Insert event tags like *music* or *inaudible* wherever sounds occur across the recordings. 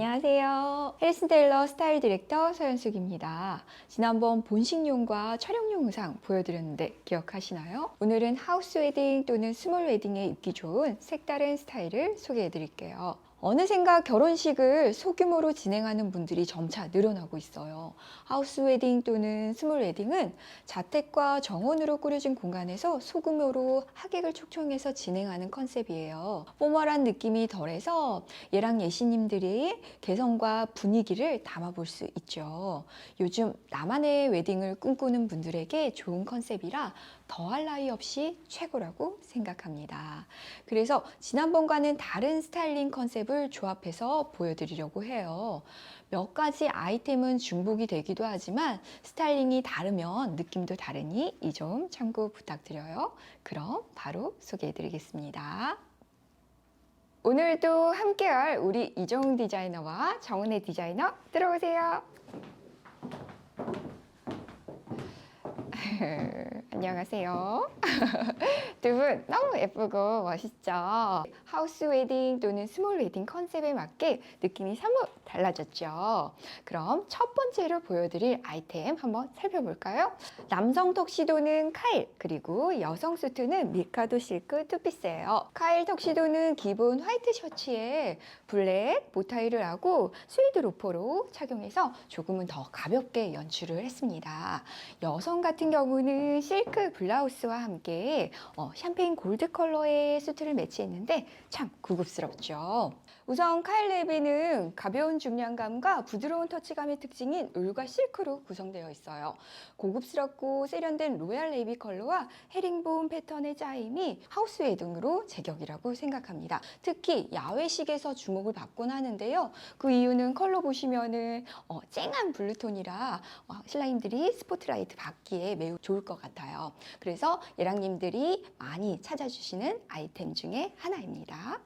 안녕하세요. 헬슨 테일러 스타일 디렉터 서현숙입니다. 지난번 본식용과 촬영용 의상 보여드렸는데 기억하시나요? 오늘은 하우스 웨딩 또는 스몰 웨딩에 입기 좋은 색다른 스타일을 소개해 드릴게요. 어느샌가 결혼식을 소규모로 진행하는 분들이 점차 늘어나고 있어요. 하우스 웨딩 또는 스몰 웨딩은 자택과 정원으로 꾸려진 공간에서 소규모로 하객을 초청해서 진행하는 컨셉이에요. 포멀한 느낌이 덜해서 예랑 예시님들이 개성과 분위기를 담아볼 수 있죠. 요즘 나만의 웨딩을 꿈꾸는 분들에게 좋은 컨셉이라 더할 나위 없이 최고라고 생각합니다. 그래서 지난번과는 다른 스타일링 컨셉을 조합해서 보여드리려고 해요. 몇 가지 아이템은 중복이 되기도 하지만 스타일링이 다르면 느낌도 다르니 이 점 참고 부탁드려요. 그럼 바로 소개해 드리겠습니다. 오늘도 함께할 우리 이정훈 디자이너와 정은혜 디자이너 들어오세요. *laughs* 안녕하세요. *laughs* 두 분 너무 예쁘고 멋있죠? 하우스 웨딩 또는 스몰 웨딩 컨셉에 맞게 느낌이 사뭇 달라졌죠? 그럼 첫 번째로 보여드릴 아이템 한번 살펴볼까요? 남성 턱시도는 카일, 그리고 여성 수트는 미카도 실크 투피스예요. 카일 턱시도는 기본 화이트 셔츠에 블랙 보타이를 하고 스위드 로퍼로 착용해서 조금은 더 가볍게 연출을 했습니다. 여성 같은 경우는 실크 블라우스와 함께 어, 샴페인 골드 컬러의 수트를 매치했는데 참 고급스럽죠. 우선 카일 레비는 가벼운 중량감과 부드러운 터치감의 특징인 울과 실크로 구성되어 있어요. 고급스럽고 세련된 로얄 네이비 컬러와 헤링본 패턴의 짜임이 하우스 웨딩으로 제격이라고 생각합니다. 특히 야외식에서 주목을 받곤 하는데요. 그 이유는 컬러 보시면은 어, 쨍한 블루톤이라 어, 신라님들이 스포트라이트 받기에 매우 좋을 것 같아요. 그래서 예랑님들이 많이 찾아주시는 아이템 중에 하나입니다.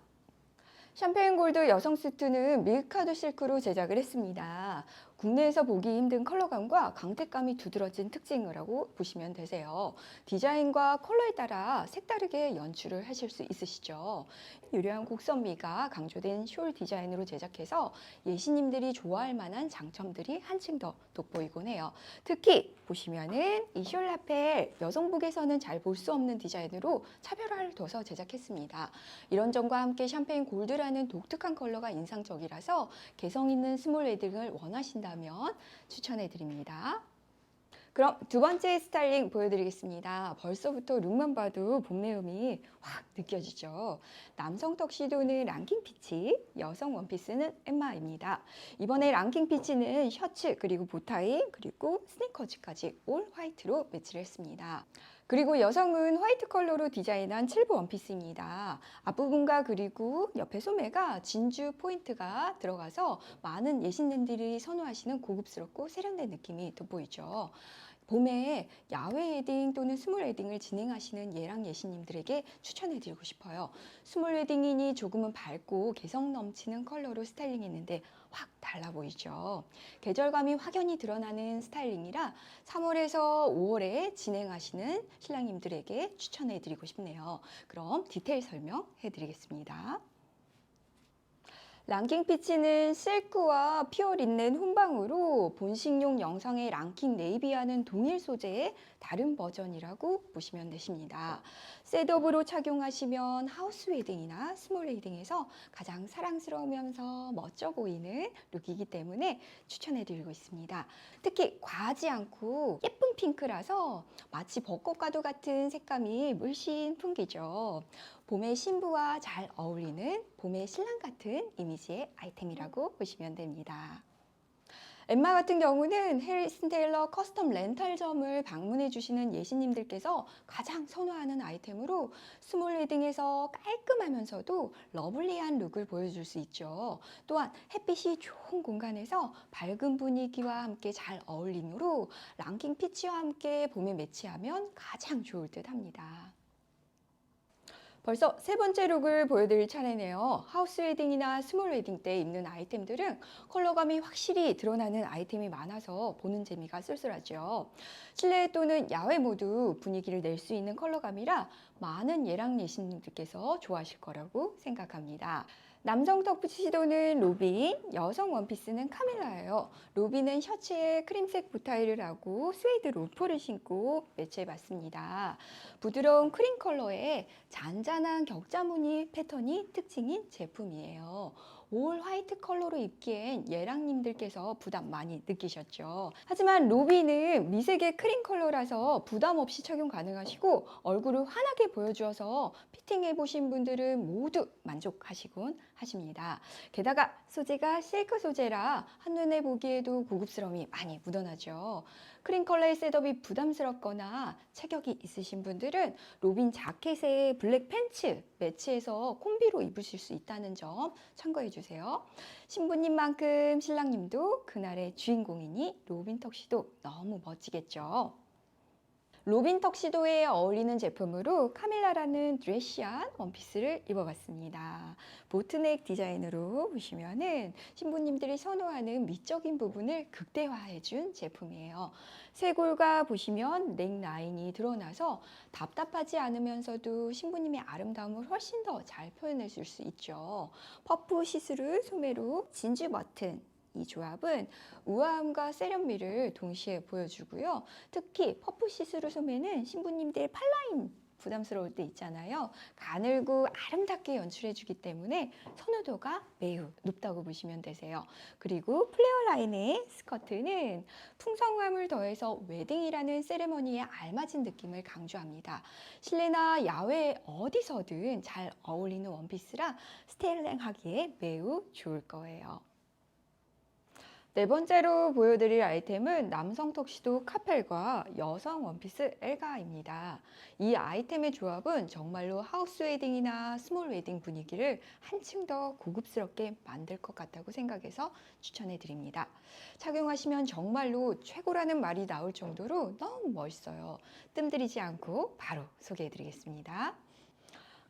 샴페인 골드 여성 수트는 밀카드 실크로 제작을 했습니다. 국내에서 보기 힘든 컬러감과 강택감이 두드러진 특징이라고 보시면 되세요. 디자인과 컬러에 따라 색다르게 연출을 하실 수 있으시죠. 유려한 곡선미가 강조된 숄 디자인으로 제작해서 예시님들이 좋아할 만한 장점들이 한층 더 돋보이곤 해요. 특히 보시면은 이 숄 라펠 여성복에서는 잘 볼 수 없는 디자인으로 차별화를 둬서 제작했습니다. 이런 점과 함께 샴페인 골드라는 독특한 컬러가 인상적이라서 개성 있는 스몰 웨딩을 원하신다 면 추천해 드립니다. 그럼 두 번째 스타일링 보여드리겠습니다. 벌써부터 룩만 봐도 봄내음이 확 느껴지죠. 남성 턱시도는 랑킹 피치, 여성 원피스는 엠마입니다. 이번에 랑킹 피치는 셔츠 그리고 보타이 그리고 스니커즈까지 올 화이트로 매치를 했습니다. 그리고 여성은 화이트 컬러로 디자인한 칠부 원피스입니다. 앞부분과 그리고 옆에 소매가 진주 포인트가 들어가서 많은 예신님들이 선호하시는 고급스럽고 세련된 느낌이 돋보이죠. 봄에 야외 웨딩 또는 스몰 웨딩을 진행하시는 예랑 예신님들에게 추천해드리고 싶어요. 스몰 웨딩이니 조금은 밝고 개성 넘치는 컬러로 스타일링했는데 확 달라 보이죠. 계절감이 확연히 드러나는 스타일링이라 3월에서 5월에 진행하시는 신랑님들에게 추천해 드리고 싶네요. 그럼 디테일 설명해 드리겠습니다. 랑킹 피치는 실크와 피어 린넨 혼방으로 본식용 영상의 랑킹 네이비와는 동일 소재의 다른 버전이라고 보시면 되십니다. 셋업으로 착용하시면 하우스 웨딩이나 스몰 웨딩에서 가장 사랑스러우면서 멋져 보이는 룩이기 때문에 추천해드리고 있습니다. 특히 과하지 않고 예쁜 핑크라서 마치 벚꽃과도 같은 색감이 물씬 풍기죠. 봄의 신부와 잘 어울리는 봄의 신랑 같은 이미지의 아이템이라고 보시면 됩니다. 엠마 같은 경우는 해리슨 테일러 커스텀 렌탈점을 방문해 주시는 예시님들께서 가장 선호하는 아이템으로 스몰 웨딩에서 깔끔하면서도 러블리한 룩을 보여줄 수 있죠. 또한 햇빛이 좋은 공간에서 밝은 분위기와 함께 잘 어울리므로 랑킹 피치와 함께 봄에 매치하면 가장 좋을 듯 합니다. 벌써 세 번째 룩을 보여드릴 차례네요. 하우스 웨딩이나 스몰 웨딩 때 입는 아이템들은 컬러감이 확실히 드러나는 아이템이 많아서 보는 재미가 쏠쏠하죠. 실내 또는 야외 모두 분위기를 낼 수 있는 컬러감이라 많은 예랑 예신님들께서 좋아하실 거라고 생각합니다. 남성 터키시도는 로빈, 여성 원피스는 카밀라예요. 로빈은 셔츠에 크림색 보타이를 하고 스웨이드 로퍼를 신고 매치해봤습니다. 부드러운 크림 컬러에 잔잔한 격자 무늬 패턴이 특징인 제품이에요. 올 화이트 컬러로 입기엔 예랑님들께서 부담 많이 느끼셨죠. 하지만 로비는 미색의 크림 컬러라서 부담 없이 착용 가능하시고 얼굴을 환하게 보여주어서 피팅해 보신 분들은 모두 만족하시곤 하십니다. 게다가 소재가 실크 소재라 한눈에 보기에도 고급스러움이 많이 묻어나죠. 크림 컬러의 셋업이 부담스럽거나 체격이 있으신 분들은 로빈 자켓에 블랙 팬츠 매치해서 콤비로 입으실 수 있다는 점 참고해 주세요. 신부님만큼 신랑님도 그날의 주인공이니 로빈 턱시도 너무 멋지겠죠. 로빈 턱시도에 어울리는 제품으로 카밀라라는 드레시한 원피스를 입어봤습니다. 보트넥 디자인으로 보시면은 신부님들이 선호하는 미적인 부분을 극대화해준 제품이에요. 쇄골과 보시면 넥 라인이 드러나서 답답하지 않으면서도 신부님의 아름다움을 훨씬 더 잘 표현해 줄 수 있죠. 퍼프 시스루 소매로 진주 버튼 이 조합은 우아함과 세련미를 동시에 보여주고요. 특히 퍼프 시스루 소매는 신부님들 팔라인 부담스러울 때 있잖아요. 가늘고 아름답게 연출해주기 때문에 선호도가 매우 높다고 보시면 되세요. 그리고 플레어 라인의 스커트는 풍성함을 더해서 웨딩이라는 세레머니에 알맞은 느낌을 강조합니다. 실내나 야외 어디서든 잘 어울리는 원피스라 스타일링하기에 매우 좋을 거예요. 네 번째로 보여드릴 아이템은 남성 턱시도 카펠과 여성 원피스 엘가입니다. 이 아이템의 조합은 정말로 하우스 웨딩이나 스몰 웨딩 분위기를 한층 더 고급스럽게 만들 것 같다고 생각해서 추천해 드립니다. 착용하시면 정말로 최고라는 말이 나올 정도로 너무 멋있어요. 뜸 들이지 않고 바로 소개해 드리겠습니다.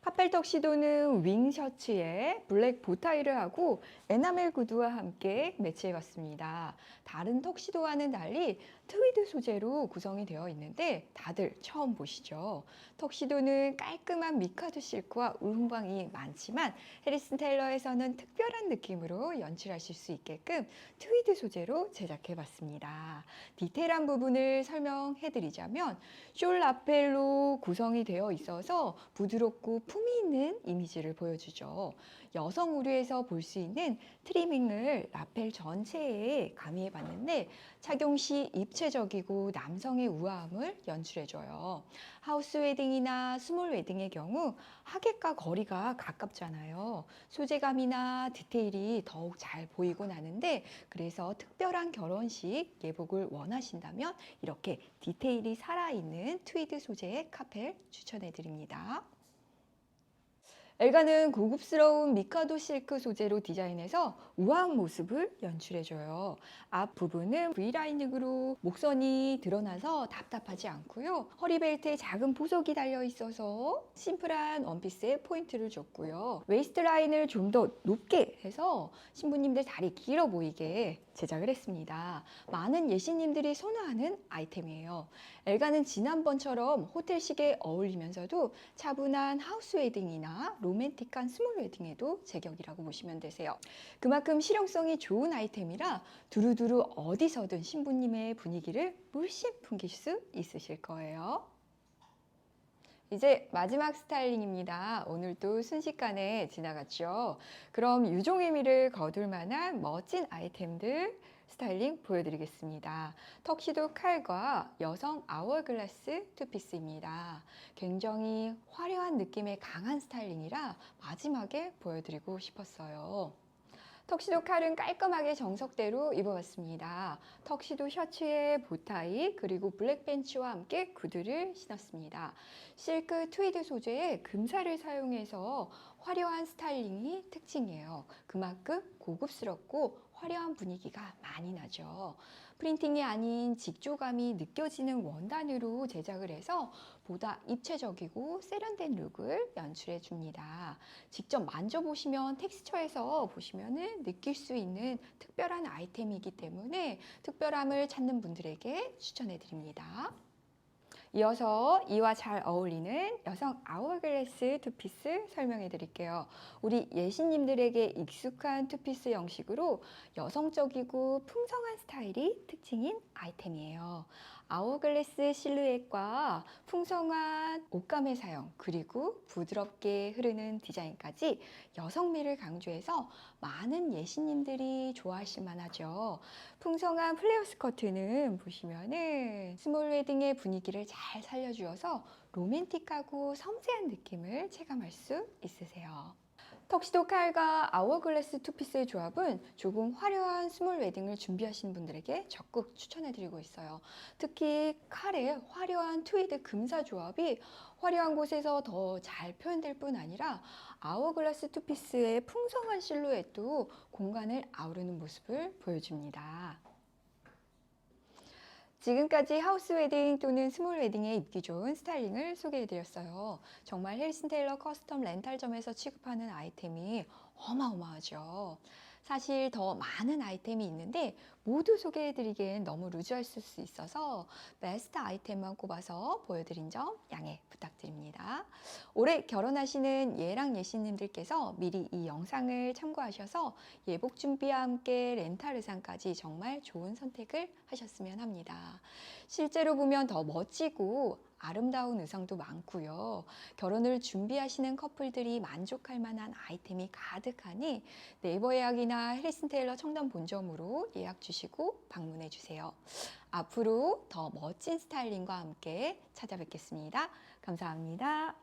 카펠 턱시도는 윙 셔츠에 블랙 보타이를 하고 에나멜 구두와 함께 매치해봤습니다. 다른 턱시도와는 달리 트위드 소재로 구성이 되어 있는데 다들 처음 보시죠? 턱시도는 깔끔한 미카드 실크와 울홍방이 많지만 해리슨 테일러에서는 특별한 느낌으로 연출하실 수 있게끔 트위드 소재로 제작해봤습니다. 디테일한 부분을 설명해드리자면 숄 라펠로 구성이 되어 있어서 부드럽고 품위 있는 이미지를 보여주죠. 여성 의류에서 볼 수 있는 트리밍을 라펠 전체에 가미해 봤는데 착용 시 입체적이고 남성의 우아함을 연출해줘요. 하우스 웨딩이나 스몰 웨딩의 경우 하객과 거리가 가깝잖아요. 소재감이나 디테일이 더욱 잘 보이곤 하는데 그래서 특별한 결혼식 예복을 원하신다면 이렇게 디테일이 살아있는 트위드 소재의 카펠 추천해 드립니다. 엘가는 고급스러운 미카도 실크 소재로 디자인해서 우아한 모습을 연출해줘요. 앞 부분은 V라인으로 목선이 드러나서 답답하지 않고요. 허리벨트에 작은 보석이 달려 있어서 심플한 원피스에 포인트를 줬고요. 웨이스트 라인을 좀 더 높게 해서 신부님들 다리 길어 보이게 제작을 했습니다. 많은 예시님들이 선호하는 아이템이에요. 엘가는 지난번처럼 호텔식에 어울리면서도 차분한 하우스 웨딩이나 로맨틱한 스몰 웨딩에도 제격이라고 보시면 되세요. 그만큼 실용성이 좋은 아이템이라 두루두루 어디서든 신부님의 분위기를 물씬 풍길 수 있으실 거예요. 이제 마지막 스타일링입니다. 오늘도 순식간에 지나갔죠. 그럼 유종의 미를 거둘 만한 멋진 아이템들 스타일링 보여드리겠습니다. 턱시도 칼과 여성 아워글라스 투피스입니다. 굉장히 화려한 느낌의 강한 스타일링이라 마지막에 보여드리고 싶었어요. 턱시도 칼은 깔끔하게 정석대로 입어봤습니다. 턱시도 셔츠에 보타이 그리고 블랙 벤츠와 함께 구두를 신었습니다. 실크 트위드 소재의 금살을 사용해서 화려한 스타일링이 특징이에요. 그만큼 고급스럽고 화려한 분위기가 많이 나죠. 프린팅이 아닌 직조감이 느껴지는 원단으로 제작을 해서 보다 입체적이고 세련된 룩을 연출해 줍니다. 직접 만져보시면 텍스처에서 보시면은 느낄 수 있는 특별한 아이템이기 때문에 특별함을 찾는 분들에게 추천해 드립니다. 이어서 이와 잘 어울리는 여성 아워글래스 투피스 설명해 드릴게요. 우리 예신님들에게 익숙한 투피스 형식으로 여성적이고 풍성한 스타일이 특징인 아이템이에요. 아워글래스 실루엣과 풍성한 옷감의 사용 그리고 부드럽게 흐르는 디자인까지 여성미를 강조해서 많은 예신님들이 좋아하실 만하죠. 풍성한 플레어 스커트는 보시면은 스몰 웨딩의 분위기를 잘 살려주어서 로맨틱하고 섬세한 느낌을 체감할 수 있으세요. 턱시도 칼과 아워글래스 투피스의 조합은 조금 화려한 스몰 웨딩을 준비하시는 분들에게 적극 추천해드리고 있어요. 특히 칼의 화려한 트위드 금사 조합이 화려한 곳에서 더 잘 표현될 뿐 아니라 아워글라스 투피스의 풍성한 실루엣도 공간을 아우르는 모습을 보여줍니다. 지금까지 하우스 웨딩 또는 스몰 웨딩에 입기 좋은 스타일링을 소개해드렸어요. 정말 헬슨 테일러 커스텀 렌탈점에서 취급하는 아이템이 어마어마하죠. 사실 더 많은 아이템이 있는데 모두 소개해드리기엔 너무 루즈할 수 있어서 베스트 아이템만 꼽아서 보여드린 점 양해 부탁드립니다. 올해 결혼하시는 예랑 예신님들께서 미리 이 영상을 참고하셔서 예복 준비와 함께 렌탈 의상까지 정말 좋은 선택을 하셨으면 합니다. 실제로 보면 더 멋지고 아름다운 의상도 많고요. 결혼을 준비하시는 커플들이 만족할 만한 아이템이 가득하니 네이버 예약이나 해리슨 테일러 청담 본점으로 예약 주시고 방문해 주세요. 앞으로 더 멋진 스타일링과 함께 찾아뵙겠습니다. 감사합니다.